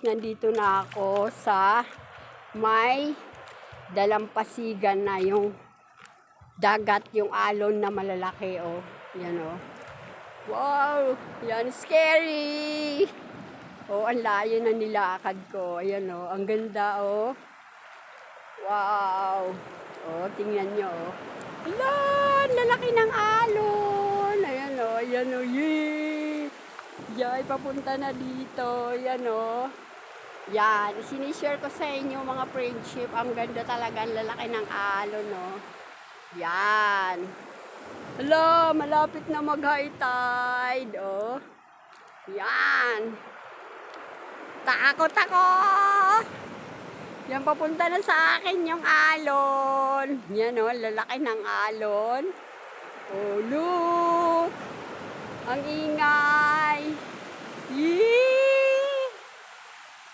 nandito na ako sa may dalampasigan na yung dagat, yung alon na malalaki, oh. Yan, oh. Wow! Yan, scary! Oh, ang layo na nilakad ko. Ayan, oh. Ang ganda, oh. Wow! Oh, tingnan nyo, oh. Ang lalaki ng alon. Ayan, oh. Ayan, oh. Yay! Yay, papunta na dito. Yan, oh. Yan, sinishare ko sa inyo mga friendship. Ang ganda talaga, ang lalaki ng alon, no. Yan. Hala, malapit na mag-high tide, oh. Yan. Takot ako! Yan, papunta na sa akin yung alon. Yan, oh, lalaki ng alon. Oh, look! Ang ingay!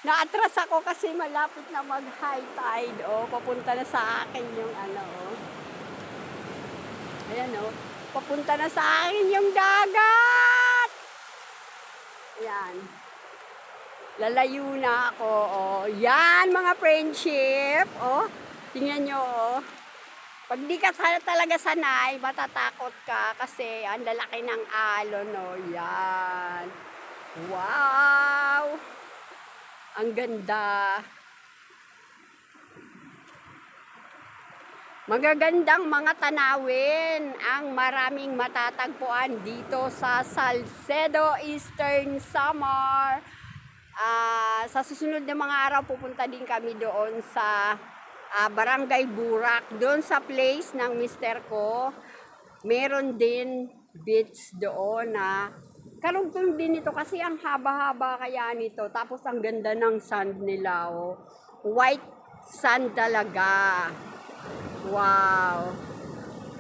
Naatras ako kasi malapit na mag-high tide. Oh, papunta na sa akin yung ano, oh. Ayan, oh. Papunta na sa akin yung dagat! Ayan. Lalayo na ako, oh. Yan, mga friendship, oh. Tingnan nyo, oh. Pag di ka talaga sanay, matatakot ka kasi ang lalaki ng alon, oh. Yan. Wow! Ang ganda. Magagandang mga tanawin ang maraming matatagpuan dito sa Salcedo Eastern Samar. Ah, sa susunod na mga araw pupunta din kami doon sa ah, Barangay Burak, doon sa place ng mister ko. Meron din beach doon na karugtong din ito kasi ang haba-haba kaya nito. Tapos ang ganda ng sand nila, oh. White sand talaga. Wow.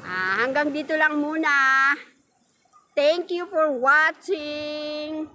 Ah, hanggang dito lang muna. Thank you for watching.